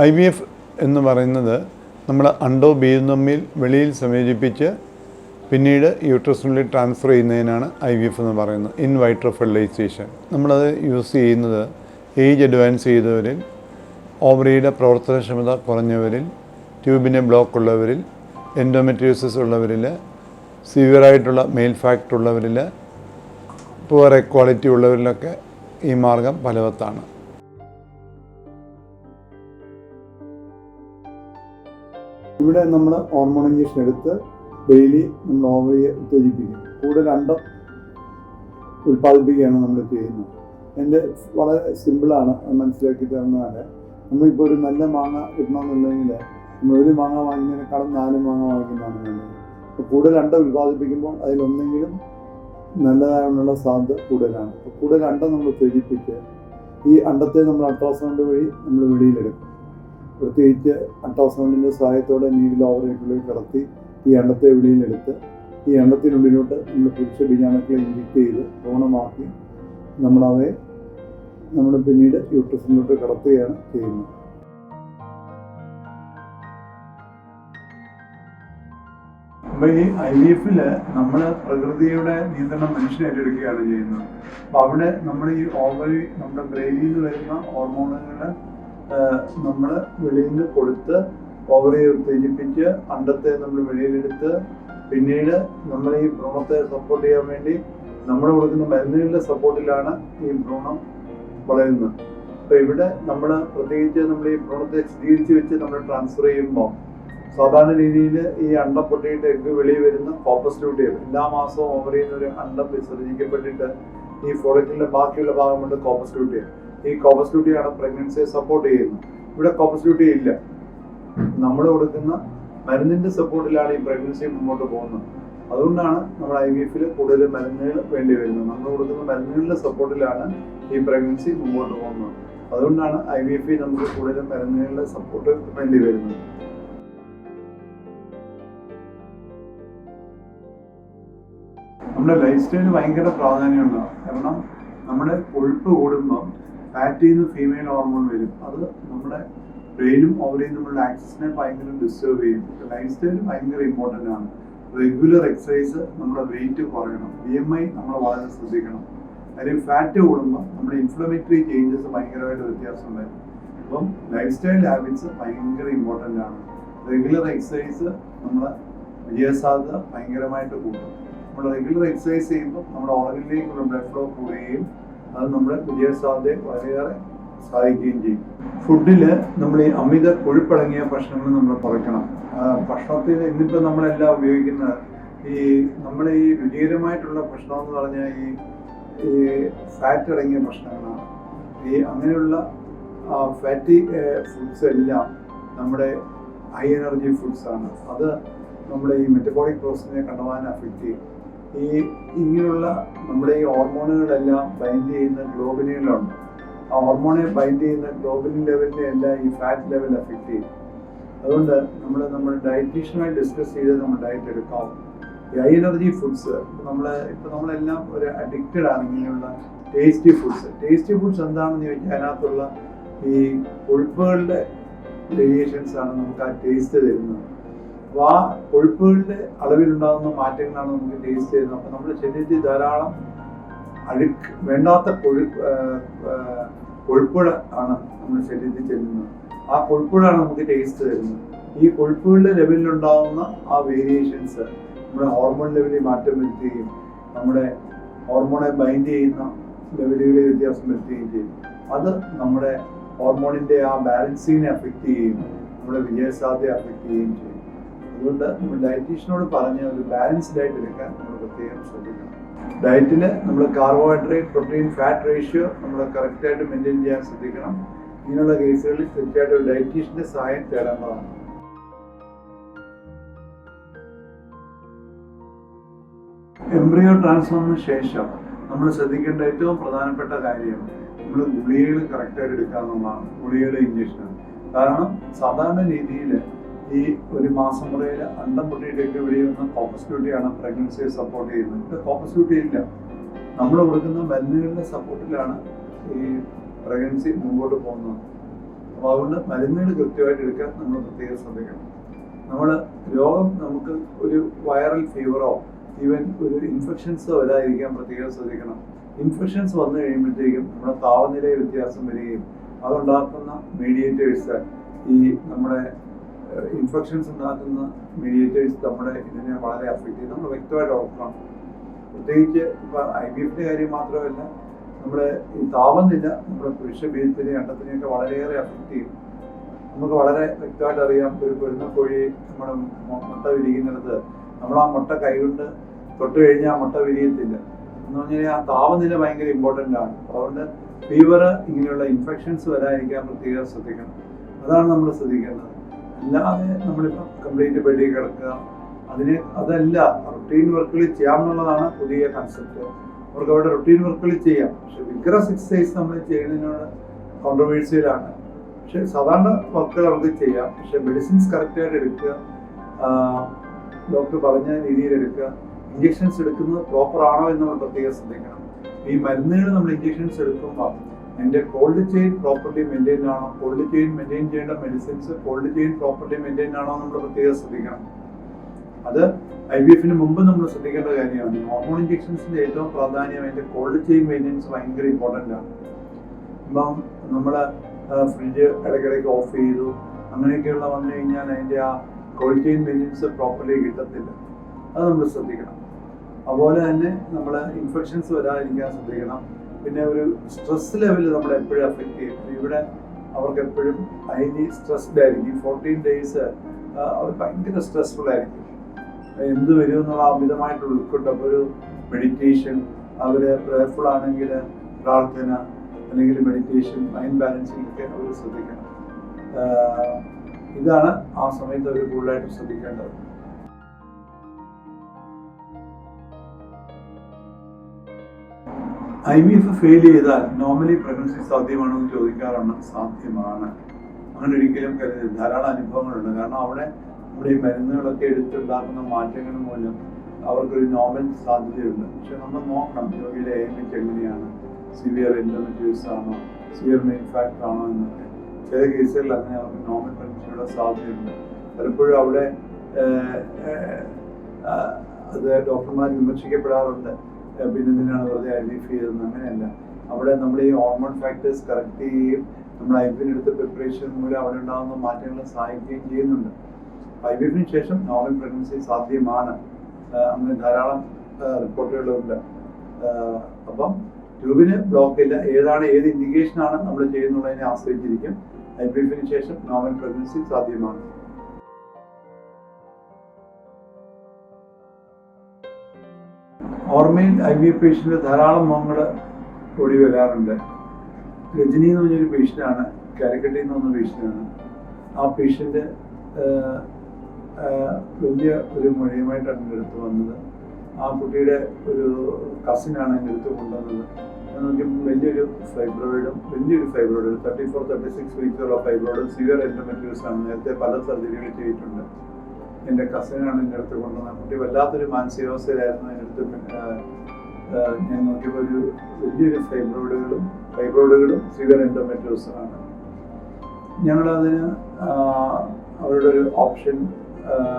I V F എന്ന് പറയുന്നത് നമ്മൾ അണ്ടോ ബീജം തമ്മിൽ വെളിയിൽ സംയോജിപ്പിച്ച് പിന്നീട് യൂട്രസിനുള്ളിൽ ട്രാൻസ്ഫർ ചെയ്യുന്നതിനാണ് ഐ വി എഫ് എന്ന് പറയുന്നത്. In vitro fertilisation. നമ്മളത് യൂസ് ചെയ്യുന്നത് ഏജ് അഡ്വാൻസ് ചെയ്തവരിൽ ഓവറിയുടെ പ്രവർത്തനക്ഷമത കുറഞ്ഞവരിൽ ട്യൂബിന്റെ ബ്ലോക്ക് ഉള്ളവരിൽ എൻഡോമെട്രിയോസിസ് ഉള്ളവരിൽ സിവിയറായിട്ടുള്ള മെയിൽ ഫാക്ടർ ഉള്ളവരിൽ പുവർ എക്വാളിറ്റി ഉള്ളവരിലൊക്കെ ഈ മാർഗം ഫലവത്താണ് ഇവിടെ നമ്മൾ ഹോർമോൺ ഇഞ്ചക്ഷൻ എടുത്ത് ഡെയിലി നമ്മൾ ഓവറിയെ ഉത്തേജിപ്പിക്കും. കൂടുതൽ അണ്ടം ഉൽപ്പാദിപ്പിക്കുകയാണ് നമ്മൾ ചെയ്യുന്നത്. എന്റെ വളരെ സിമ്പിളാണ് മനസ്സിലാക്കി തരുന്നതാണ്. നമ്മളിപ്പോൾ ഒരു നല്ല മാങ്ങ കിട്ടണമെന്നുണ്ടെങ്കിൽ നമ്മൾ ഒരു മാങ്ങ വാങ്ങുന്നതിനേക്കാളും നാല് മാങ്ങ വാങ്ങിക്കുന്നതാണ് നല്ലത്. അപ്പോൾ കൂടുതൽ രണ്ടും ഉൽപ്പാദിപ്പിക്കുമ്പോൾ അതിലൊന്നെങ്കിലും നല്ലതായുള്ള സാധ്യത കൂടുതലാണ്. അപ്പോൾ കൂടുതൽ അണ്ടം നമ്മൾ ഉത്തേജിപ്പിച്ച് ഈ അണ്ടത്തെ നമ്മൾ അൾട്രാസൗണ്ട് വഴി നമ്മൾ വെളിയിലെടുക്കും. പ്രത്യേകിച്ച് അൾട്രാസൗണ്ടിന്റെ സഹായത്തോടെ നീഡിൽ ഓവറേറ്റുള്ളിൽ കിടത്തി ഈ എണ്ണത്തെ വെളിയിലെടുത്ത് ഈ എണ്ണത്തിനുള്ളിലോട്ട് നമ്മൾ പുരുഷ ബീജാണുക്കളെ ഇൻജക്ട് ചെയ്ത് ഭ്രൂണമാക്കി നമ്മളവയെ നമ്മൾ പിന്നീട് യൂട്രസിലോട്ട് കടത്തുകയാണ് ചെയ്യുന്നത്. അപ്പോൾ ഈ ഐ എഫിൽ നമ്മൾ പ്രകൃതിയുടെ നിയന്ത്രണം മനുഷ്യനെ ഏറ്റെടുക്കുകയാണ് ചെയ്യുന്നത്. അപ്പോൾ അവിടെ നമ്മൾ ഈ ഓവറി നമ്മുടെ ബ്രെയിനിൽ നിന്ന് വരുന്ന ഹോർമോണുകൾ നമ്മൾ വെളിയിൽ നിന്ന് കൊടുത്ത് ഓവറിയെ ഉത്തേജിപ്പിച്ച് അണ്ടത്തെ നമ്മൾ വെളിയിലെടുത്ത് പിന്നീട് നമ്മൾ ഈ ഭ്രൂണത്തെ സപ്പോർട്ട് ചെയ്യാൻ വേണ്ടി നമ്മൾ കൊടുക്കുന്ന മരുന്നുകളുടെ സപ്പോർട്ടിലാണ് ഈ ഭ്രൂണം വളരുന്നത്. അപ്പൊ ഇവിടെ നമ്മൾ പ്രത്യേകിച്ച് നമ്മൾ ഈ ഭ്രൂണത്തെ സ്ഥിരീകരിച്ച് വെച്ച് നമ്മൾ ട്രാൻസ്ഫർ ചെയ്യുമ്പോൾ സാധാരണ രീതിയിൽ ഈ അണ്ടം പൊട്ടിയിട്ട് എഗ് വെളിയിൽ വരുന്ന കോപ്പസ് ഡ്യൂട്ടികൾ എല്ലാ മാസവും ഓവറിയിൽ നിന്ന് ഒരു അണ്ടം വിസർജിക്കപ്പെട്ടിട്ട് ഈ ഫോളക്കിളിന്റെ ബാക്കിയുള്ള ഭാഗം കൊണ്ട് കോപ്പസ് ലൂട്ടിയം ഈ കോപ്പസ് ഡ്യൂട്ടിയാണ് പ്രഗ്നൻസിയെ സപ്പോർട്ട് ചെയ്യുന്നത് ഇവിടെ കോപ്പസ് ഡ്യൂട്ടി ഇല്ല നമ്മൾ കൊടുക്കുന്ന മരുന്നിന്റെ സപ്പോർട്ടിലാണ് ഈ പ്രഗ്നൻസി മുന്നോട്ട് പോകുന്നത്. അതുകൊണ്ടാണ് നമ്മൾ ഐ വി എഫിൽ കൂടുതൽ മരുന്നുകൾ വേണ്ടി വരുന്നത്. നമ്മൾ കൊടുക്കുന്ന മരുന്നുകളുടെ സപ്പോർട്ടിലാണ് ഈ പ്രഗ്നൻസി മുമ്പോട്ട് പോകുന്നത്. അതുകൊണ്ടാണ് ഐ വി എഫ് നമുക്ക് കൂടുതൽ മരുന്നുകളുടെ സപ്പോർട്ട് വേണ്ടി വരുന്നത്. നമ്മുടെ ലൈഫ് സ്റ്റൈലിന് ഭയങ്കര പ്രാധാന്യമുണ്ടാകും കാരണം നമ്മുടെ കൊഴുപ്പ് കൂടുമ്പോൾ ഫാറ്റിൽ നിന്ന് ഫീമെയിൽ ഹോർമോൺ വരും. അത് നമ്മുടെ ബ്രെയിനും ഓവറിയും നമ്മളുടെ ആക്സസിനെ ഭയങ്കര ഡിസ്റ്റർബ് ചെയ്യും. ലൈഫ് സ്റ്റൈൽ ഭയങ്കര ഇമ്പോർട്ടന്റ് ആണ്. റെഗുലർ എക്സസൈസ് നമ്മുടെ വെയിറ്റ് കുറയണം. ബി എം ഐ നമ്മൾ വളരെ ശ്രദ്ധിക്കണം. കാര്യം ഫാറ്റ് കൂടുമ്പോൾ നമ്മുടെ ഇൻഫ്ലമേറ്ററി ചേഞ്ചസ് ഭയങ്കരമായിട്ട് വ്യത്യാസം വരും. അപ്പം ലൈഫ് സ്റ്റൈൽ ഹാബിറ്റ്സ് ഭയങ്കര ഇമ്പോർട്ടന്റ് ആണ്. റെഗുലർ എക്സസൈസ് നമ്മൾ വിജയസാധ്യത ഭയങ്കരമായിട്ട് കൂടും. നമ്മൾ റെഗുലർ എക്സസൈസ് ചെയ്യുമ്പോൾ നമ്മുടെ ഓർഗനിലേക്കുള്ള ബ്ലഡ് ഫ്ലോ കൂടുകയും അത് നമ്മുടെ സാധ്യത വളരെയേറെ സഹായിക്കുകയും ചെയ്യും. ഫുഡിൽ നമ്മൾ ഈ അമിത കൊഴുപ്പടങ്ങിയ ഭക്ഷണങ്ങൾ നമ്മൾ കുറയ്ക്കണം ഭക്ഷണത്തിൽ ഇന്നിപ്പോൾ നമ്മളെല്ലാം ഉപയോഗിക്കുന്ന ഈ നമ്മൾ ഈ രുചികരമായിട്ടുള്ള ഭക്ഷണം എന്ന് പറഞ്ഞാൽ ഈ ഈ ഫാറ്റ് അടങ്ങിയ ഭക്ഷണങ്ങളാണ്. ഈ അങ്ങനെയുള്ള ഫാറ്റി ഫുഡ്സ് എല്ലാം നമ്മുടെ ഹൈ എനർജി ഫുഡ്സാണ് അത് നമ്മുടെ ഈ മെറ്റബോളിക് പ്രോസസ്സിനെ കണ്ടമാനം അഫക്റ്റ് ചെയ്യും. ഈ ഇങ്ങനെയുള്ള നമ്മുടെ ഈ ഹോർമോണുകളെല്ലാം ബൈൻഡ് ചെയ്യുന്ന ഗ്ലോബിനുകളുണ്ട് ആ ഹോർമോണെ ബൈൻഡ് ചെയ്യുന്ന ഗ്ലോബിൻ ലെവലിനെ എല്ലാം ഈ ഫാറ്റ് ലെവൽ അഫക്റ്റ് ചെയ്യും. അതുകൊണ്ട് നമ്മൾ നമ്മൾ ഡയറ്റീഷ്യനുമായി ഡിസ്കസ് ചെയ്ത് നമ്മൾ ഡയറ്റ് എടുക്കാം. ഈ ഹൈ എനർജി ഫുഡ്സ് നമ്മൾ ഇപ്പം നമ്മളെല്ലാം ഒരു അഡിക്റ്റഡ് ആണ് ഇങ്ങനെയുള്ള ടേസ്റ്റി ഫുഡ്സ് ടേസ്റ്റി ഫുഡ്സ് എന്താണെന്ന് ചോദിച്ചാൽ അതിനകത്തുള്ള ഈ കൊഴുപ്പുകളുടെ വേരിയേഷൻസ് ആണ് നമുക്ക് ആ ടേസ്റ്റ് തരുന്നത്. അപ്പോൾ ആ കൊഴുപ്പുകളുടെ അളവിലുണ്ടാകുന്ന മാറ്റങ്ങളാണ് നമുക്ക് ടേസ്റ്റ് ചെയ്യുന്നത്. അപ്പോൾ നമ്മുടെ ശരീരത്തിൽ ധാരാളം അഴുക്ക് വേണ്ടാത്ത കൊഴുപ്പ് കൊഴുപ്പുഴ ആണ് നമ്മുടെ ശരീരത്തിൽ ചെല്ലുന്നത്. ആ കൊഴുപ്പുഴാണ് നമുക്ക് ടേസ്റ്റ് തരുന്നത്. ഈ കൊഴുപ്പുകളുടെ ലെവലിലുണ്ടാകുന്ന ആ വേരിയേഷൻസ് നമ്മുടെ ഹോർമോൺ ലെവലിൽ മാറ്റം വരുത്തുകയും നമ്മുടെ ഹോർമോണെ ബൈൻഡ് ചെയ്യുന്ന ലെവലുകളിൽ വ്യത്യാസം വരുത്തുകയും ചെയ്യും. അത് നമ്മുടെ ഹോർമോണിന്റെ ആ ബാലൻസിനെ അഫക്റ്റ് ചെയ്യും നമ്മുടെ വിജയസാധ്യത അഫക്റ്റ് ചെയ്യുകയും ചെയ്യും. അതുകൊണ്ട് നമ്മൾ ഡയറ്റീഷ്യനോട് പറഞ്ഞ ഒരു ബാലൻസ്ഡ് ആയിട്ട് വെക്കാൻ നമ്മൾ പ്രത്യേകം ശ്രദ്ധിക്കണം. ഡയറ്റിൽ നമ്മൾ കാർബോഹൈഡ്രേറ്റ് പ്രോട്ടീൻ ഫാറ്റ് റേഷ്യോ നമ്മൾ കറക്റ്റായിട്ട് മെയിന്റെയിൻ ചെയ്യാൻ ശ്രദ്ധിക്കണം. ഇങ്ങനെയുള്ള കേസുകളിൽ തീർച്ചയായിട്ടും ഒരു ഡയറ്റീഷ്യന്റെ സഹായം തേടേണ്ടതാണ് എംബ്രിയോ ട്രാൻസ്ഫോമിന് ശേഷം നമ്മൾ ശ്രദ്ധിക്കേണ്ട ഏറ്റവും പ്രധാനപ്പെട്ട കാര്യം നമ്മൾ ഗുളികകൾ കറക്റ്റായിട്ട് എടുക്കുക എന്നുള്ളതാണ് ഗുളികയുടെ ഇഞ്ചക്ഷൻ കാരണം സാധാരണ രീതിയിൽ ഈ ഒരു മാസം മുറയിൽ അണ്ടം പൊട്ടിയിട്ടൊക്കെ വെളിയുന്ന കോപ്പസ്ക്യൂട്ടിയാണ് പ്രഗ്നൻസിയെ സപ്പോർട്ട് ചെയ്യുന്നത്. ഇത് കോപ്പസ്ക്യൂട്ടി ഇല്ല. നമ്മൾ കൊടുക്കുന്ന മരുന്നുകളുടെ സപ്പോർട്ടിലാണ് ഈ പ്രഗ്നൻസി മുമ്പോട്ട് പോകുന്നത്. അപ്പോൾ അതുകൊണ്ട് മരുന്നുകൾ കൃത്യമായിട്ട് എടുക്കാൻ നമ്മൾ പ്രത്യേകം ശ്രദ്ധിക്കണം. നമ്മൾ രോഗം നമുക്ക് ഒരു വൈറൽ ഫീവറോ ഈവൻ ഒരു ഇൻഫെക്ഷൻസോ വരാതിരിക്കാൻ പ്രത്യേകം ശ്രദ്ധിക്കണം. ഇൻഫെക്ഷൻസ് വന്നു കഴിയുമ്പോഴത്തേക്കും നമ്മുടെ താപനിലയിൽ വ്യത്യാസം വരികയും അതുണ്ടാക്കുന്ന മീഡിയേറ്റേഴ്സ് ഈ നമ്മുടെ ഇൻഫെക്ഷൻസ് ഉണ്ടാക്കുന്ന മീഡിയേറ്റേഴ്സ് നമ്മുടെ ഇതിനെ വളരെ അഫക്റ്റ് ചെയ്യും. നമ്മൾ വ്യക്തമായിട്ട് ഓർക്കണം. പ്രത്യേകിച്ച് ഇപ്പം ഐ ബി എഫിന്റെ കാര്യം മാത്രമല്ല നമ്മുടെ ഈ താപനില നമ്മുടെ പുരുഷ ബീജത്തിനെയും അണ്ടത്തിനെയൊക്കെ വളരെയേറെ അഫക്റ്റ് ചെയ്യും. നമുക്ക് വളരെ വ്യക്തമായിട്ട് അറിയാം ഒരു പൊരുന്ന കോഴി നമ്മുടെ മുട്ട വിരിക്കുന്നിടത്ത് നമ്മൾ ആ മുട്ട കൈകൊണ്ട് തൊട്ട് കഴിഞ്ഞാൽ മുട്ട വിരിയത്തില്ല. എന്ന് പറഞ്ഞാൽ ആ താപനില ഭയങ്കര ഇമ്പോർട്ടന്റ് ആണ്. അതുകൊണ്ട് ഫീവർ ഇങ്ങനെയുള്ള ഇൻഫെക്ഷൻസ് വരാതിരിക്കാൻ പ്രത്യേകം ശ്രദ്ധിക്കണം. അതാണ് നമ്മൾ ശ്രദ്ധിക്കേണ്ടത്. അല്ലാതെ നമ്മളിപ്പോൾ കംപ്ലീറ്റ് ബെഡിൽ കിടക്കുക അതിന് അതല്ല റുട്ടീൻ വർക്കുകൾ ചെയ്യാമെന്നുള്ളതാണ് പുതിയ കൺസെപ്റ്റ് അവർക്ക് അവരുടെ റുട്ടീൻ വർക്കുകൾ ചെയ്യാം. പക്ഷെ വിഗ്രസ് എക്സസൈസ് നമ്മൾ ചെയ്യുന്നതിനോട് കോൺട്രവേഴ്സിയിലാണ് പക്ഷെ സാധാരണ വർക്കുകൾ അവർക്ക് ചെയ്യാം. പക്ഷെ മെഡിസിൻസ് കറക്റ്റായിട്ട് എടുക്കുക ഡോക്ടർ പറഞ്ഞ രീതിയിൽ എടുക്കുക ഇഞ്ചെക്ഷൻസ് എടുക്കുന്നത് പ്രോപ്പർ ആണോ എന്ന് നമ്മൾ പ്രത്യേകം ശ്രദ്ധിക്കണം. ഈ മരുന്നുകൾ നമ്മൾ ഇഞ്ചെക്ഷൻസ് എടുക്കുമ്പോൾ എന്റെ കോൾഡ് ചെയിൻ പ്രോപ്പർലി മെയിന്റെയിൻ ആണോ? കോൾഡ് ചെയിൻ മെയിന്റെയിൻ ചെയ്യേണ്ട medicines cold chain properly maintain ആണോ നമ്മൾ പ്രത്യേകം ശ്രദ്ധിക്കണം. അത് ഐ വി എഫിന് മുമ്പ് നമ്മൾ ശ്രദ്ധിക്കേണ്ട കാര്യമാണ്. ഹോർമോൺ ഇഞ്ചെക്ഷൻസിന്റെ ഏറ്റവും പ്രാധാന്യം അതിന്റെ കോൾഡ് ചെയിൻ മെയിന്റെനൻസ് ഭയങ്കര ഇമ്പോർട്ടന്റ് ആണ്. ഇപ്പം നമ്മൾ ഫ്രിഡ്ജ് ഇടയ്ക്കിടയ്ക്ക് ഓഫ് ചെയ്തു. അങ്ങനെയൊക്കെയുള്ള വന്നു കഴിഞ്ഞാൽ അതിന്റെ ആ കോൾഡ് ചെയിൻ മെയിന്റെനൻസ് പ്രോപ്പർലി കിട്ടത്തില്ല. അത് നമ്മൾ ശ്രദ്ധിക്കണം. അതുപോലെ തന്നെ നമ്മൾ ഇൻഫെക്ഷൻസ് വരാതിരിക്കാൻ ശ്രദ്ധിക്കണം. പിന്നെ ഒരു സ്ട്രെസ് ലെവൽ നമ്മളെ എപ്പോഴും അഫക്റ്റ് ചെയ്യും. ഇവിടെ അവർക്ക് എപ്പോഴും ഹൈലി സ്ട്രെസ്ഡ് ആയിരിക്കും. ഫോർട്ടീൻ ഡേയ്സ് അവർ ഭയങ്കര സ്ട്രെസ്ഫുൾ ആയിരിക്കും. എന്ത് വരും എന്നുള്ള അമിതമായിട്ടുള്ള ഉൾക്കൊണ്ട് അപ്പോൾ ഒരു മെഡിറ്റേഷൻ അവർ പ്രയർഫുൾ ആണെങ്കിൽ പ്രാർത്ഥന അല്ലെങ്കിൽ മെഡിറ്റേഷൻ മൈൻഡ് ബാലൻസിങ് ഒക്കെ അവർ ശ്രദ്ധിക്കണം. ഇതാണ് ആ സമയത്ത് അവർ കൂടുതലായിട്ട് ശ്രദ്ധിക്കേണ്ടത്. ഐ വി എഫ് ഫെയിൽ ചെയ്താൽ നോർമലി പ്രഗ്നൻസി സാധ്യമാണോ എന്ന് ചോദിക്കാറുണ്ട് സാധ്യമാണ്. അങ്ങനെ ഒരിക്കലും കരുതരുത്. ധാരാളം അനുഭവങ്ങളുണ്ട്. കാരണം അവിടെ നമ്മുടെ ഈ മരുന്നുകളൊക്കെ എടുത്തുണ്ടാക്കുന്ന മാറ്റങ്ങൾ മൂലം അവർക്കൊരു നോർമൽ സാധ്യതയുണ്ട്. പക്ഷെ നമ്മൾ നോക്കണം. രോഗിയുടെ എം എച്ച് എങ്ങനെയാണ്? സിവിയർ എൻഡോമെട്രിയോസ് ആണോ? സിവിയർ മെയിൻ ആണോ എന്നൊക്കെ. ചില കേസുകളിൽ അങ്ങനെ അവർക്ക് നോർമൽ പ്രഗ്നൻസിയുടെ സാധ്യതയുണ്ട്. പലപ്പോഴും അവിടെ അത് ഡോക്ടർമാർ വിമർശിക്കപ്പെടാറുണ്ട്. പിന്നെ ഇതിനാണ് വെറുതെ ഐ വി എഫ് ചെയ്തതെന്ന് അങ്ങനെയല്ല. അവിടെ നമ്മൾ ഈ ഹോർമോൺ ഫാക്ടേഴ്സ് കറക്റ്റ് ചെയ്യുകയും നമ്മൾ ഐ ബിന് എടുത്ത പ്രിപ്പറേഷൻ മൂലം അവിടെ ഉണ്ടാകുന്ന മാറ്റങ്ങളെ സഹായിക്കുകയും ചെയ്യുന്നുണ്ട്. ഐ വി എഫിന് ശേഷം നോർമൽ പ്രഗ്നൻസി സാധ്യമാണ്. അങ്ങനെ ധാരാളം റിപ്പോർട്ടുകളുണ്ട്. അപ്പം ട്യൂബിന് ബ്ലോക്ക് ഇല്ല. ഏതാണ് ഏത് ഇൻഡിക്കേഷൻ ആണ് നമ്മൾ ചെയ്യുന്നുള്ളതിനെ ആശ്രയിച്ചിരിക്കും. ഐ ബി എഫിന് ശേഷം നോർമൽ പ്രഗ്നൻസി സാധ്യമാണ്. ഓർമ്മയിൽ ഐ വി പേഷ്യന്റ് ധാരാളം മുഖങ്ങൾ ഓടി വരാറുണ്ട്. രജനി എന്ന് പറഞ്ഞൊരു പേഷ്യന്റാണ് കാലിക്കട്ടിൽ നിന്ന് വന്ന പേഷ്യന്റാണ് ആ പേഷ്യന്റ് വലിയ ഒരു മൊഴിയുമായിട്ടാണ് എന്റെ അടുത്ത് വന്നത്. ആ കുട്ടിയുടെ ഒരു കസിനാണ് എന്റെ അടുത്ത് കൊണ്ടുവന്നത്. നോക്കി വലിയൊരു ഫൈബ്രോയിഡും വലിയൊരു ഫൈബ്രോയിഡും തേർട്ടി ഫോർ തേർട്ടി സിക്സ് വീക്സുള്ള ഫൈബ്രോയിഡും സിവിയർ എൻഡോമെട്രിയോസ് ആണ്. നേരത്തെ പല സർജറികൾ ചെയ്തിട്ടുണ്ട്. എന്റെ കസിനാണ് എന്റെ അടുത്ത് കൊണ്ടുവന്നത്. കുട്ടി വല്ലാത്തൊരു മാനസികാവസ്ഥയിലായിരുന്നു എന്റെ അടുത്ത്. ഞാൻ നോക്കിയപ്പോൾ ഒരു വലിയൊരു ഫൈബ്രോയിഡുകളും ഫൈബ്രോയിഡുകളും സിവിയർ എൻഡോമെറ്റോസാണ് ഞങ്ങളതിന് അവരുടെ ഒരു ഓപ്ഷൻ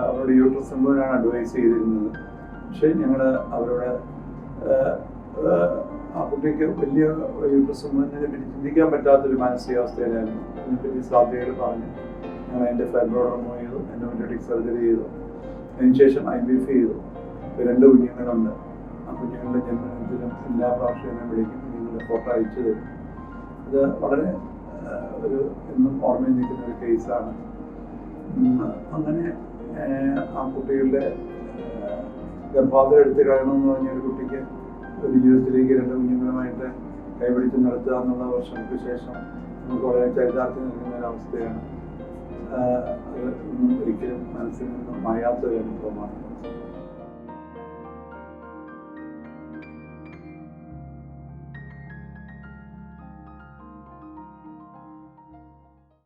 അവരുടെ യൂട്രസ് സംഭവനാണ് അഡ്വൈസ് ചെയ്തിരുന്നത്. പക്ഷേ ഞങ്ങൾ അവരുടെ ആ കുട്ടിക്ക് വലിയ യൂട്രസ് സംഭവത്തിനെ പറ്റി ചിന്തിക്കാൻ പറ്റാത്തൊരു മാനസികാവസ്ഥയിലായിരുന്നു. അതിനെപ്പറ്റി സാധ്യതകൾ പറഞ്ഞു ഞങ്ങൾ അതിന്റെ ഫൈബ്രോയിഡ് റിമൂവ് ചെയ്തു എൻഡോമെട്രിക് സർജറി ചെയ്തു. അതിനുശേഷം ഐ ബി എഫ് ചെയ്തു. രണ്ട് കുഞ്ഞുങ്ങളുണ്ട്. ആ കുഞ്ഞുങ്ങളുടെ ജന്മദിനത്തിലും എല്ലാ പ്രാവശ്യവും എന്നെ വിളിക്കും കുഞ്ഞുങ്ങളുടെ ഫോട്ടോ അയച്ചു തരും. ഇത് വളരെ ഒരു എന്നും ഓർമ്മയിൽ നിൽക്കുന്ന ഒരു കേസാണ് അങ്ങനെ ആ, കുട്ടികളുടെ ഗർഭാതം എടുത്ത് കളയണമെന്ന് പറഞ്ഞ ഒരു കുട്ടിക്ക് ഒരു ജീവിതത്തിലേക്ക് രണ്ട് കുഞ്ഞുങ്ങളുമായിട്ട് കൈപിടിച്ച് നടത്തുക എന്നുള്ള വർഷങ്ങൾക്ക് ശേഷം നമുക്ക് വളരെ ചരിതാർത്ഥ്യം നിൽക്കുന്ന ഒരു അവസ്ഥയാണ്. അത് ഒരിക്കലും മനസ്സിൽ നിന്നും മായാത്ത ഒരു അനുഭവമാണ്.